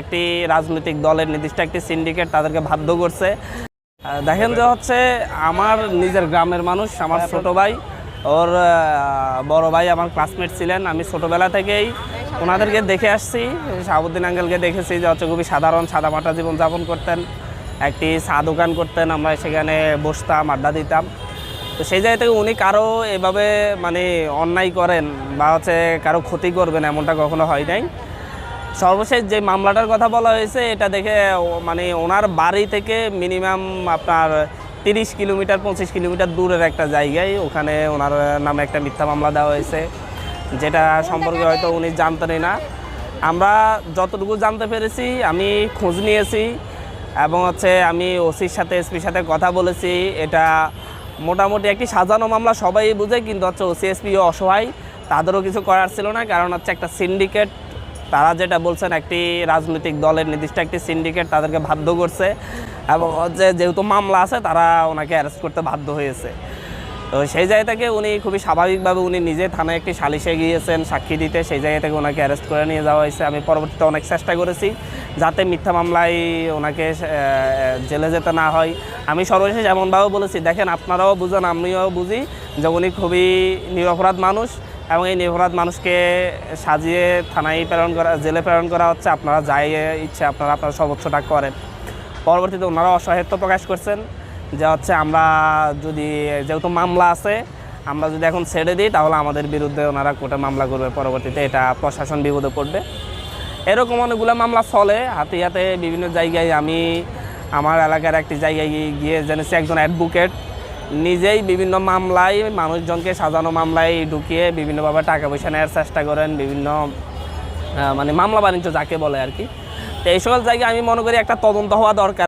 একটি রাজনৈতিক দলের নির্দিষ্ট একটি সিন্ডিকেট তাদেরকে বাধ্য করছে। দেখেন যে হচ্ছে আমার নিজের গ্রামের মানুষ আমার ছোট ভাই ওর বড় ভাই আমার ক্লাসমেট ছিলেন। আমি ছোটবেলা থেকেই ওনাদেরকে দেখে আসছি। শাহাবুদ্দিন আঙ্গেলকে দেখেছি যে হচ্ছে খুবই সাধারণ সাদামাটা জীবনযাপন করতেন। একটি চা দোকান করতেন আমরা সেখানে বসতাম আড্ডা দিতাম। তো সেই জায়গা থেকে উনি কারও এভাবে মানে অন্যায় করেন বা হচ্ছে কারও ক্ষতি করবেন এমনটা কখনো হয় নাই। সর্বশেষ যে মামলাটার কথা বলা হয়েছে, এটা দেখে মানে ওনার বাড়ি থেকে মিনিমাম আপনার তিরিশ কিলোমিটার, পঁচিশ কিলোমিটার দূরের একটা জায়গায় ওখানে ওনার নামে একটা মিথ্যা মামলা দেওয়া হয়েছে, যেটা সম্পর্কে হয়তো উনি জানতেনই না। আমরা যতটুকু জানতে পেরেছি, আমি খোঁজ নিয়েছি এবং হচ্ছে আমি ওসির সাথে, এসপির সাথে কথা বলেছি। এটা মোটামুটি একটি সাজানো মামলা, সবাই বুঝে, কিন্তু হচ্ছে ওসি এসপিও অসহায়, তাদেরও কিছু করার ছিল না, কারণ হচ্ছে একটা সিন্ডিকেট তারা যেটা বলছেন, একটি রাজনৈতিক দলের নির্দিষ্ট একটি সিন্ডিকেট তাদেরকে বাধ্য করছে এবং হচ্ছে যেহেতু মামলা আছে, তারা ওনাকে অ্যারেস্ট করতে বাধ্য হয়েছে। তো সেই জায়গা থেকে উনি খুবই স্বাভাবিকভাবে উনি নিজে থানায় একটি সালিশে গিয়েছেন, সাক্ষী দিতে। সেই জায়গা থেকে ওনাকে অ্যারেস্ট করে নিয়ে যাওয়া হয়েছে। আমি পরবর্তীতে অনেক চেষ্টা করেছি যাতে মিথ্যা মামলায় ওনাকে জেলে যেতে না হয়। আমি সর্বশেষ এমনভাবে বলেছি, দেখেন আপনারাও বুঝেন, আমিও বুঝি যে উনি খুবই নিরপরাধ মানুষ। এবং এই নিরপরাধ মানুষকে সাজিয়ে থানায় প্রেরণ করা, জেলে প্রেরণ করা হচ্ছে। আপনারা যাই ইচ্ছে আপনারা আপনারা সর্বোচ্চটা করেন। পরবর্তীতে ওনারা অসহায়ত্ব প্রকাশ করছেন যে হচ্ছে আমরা যদি, যেহেতু মামলা আছে, আমরা যদি এখন ছেড়ে দিই, তাহলে আমাদের বিরুদ্ধে ওনারা কোর্টে মামলা করবে। পরবর্তীতে এটা প্রশাসন বিপদে পড়বে। এরকম অনেকগুলো মামলা চলে। হাতে হাতে বিভিন্ন জায়গায় আমি, আমার এলাকার একটি জায়গায় গিয়ে- গিয়ে জেনেছি একজন অ্যাডভোকেট নিজেই বিভিন্ন মামলায় মানুষজনকে সাজানো মামলায় ঢুকিয়ে বিভিন্নভাবে টাকা পয়সা নেওয়ার চেষ্টা করেন, বিভিন্ন মানে মামলা বাণিজ্য যাকে বলে আর কি। তো এই সকল জায়গায় আমি মনে করি একটা তদন্ত হওয়া দরকার।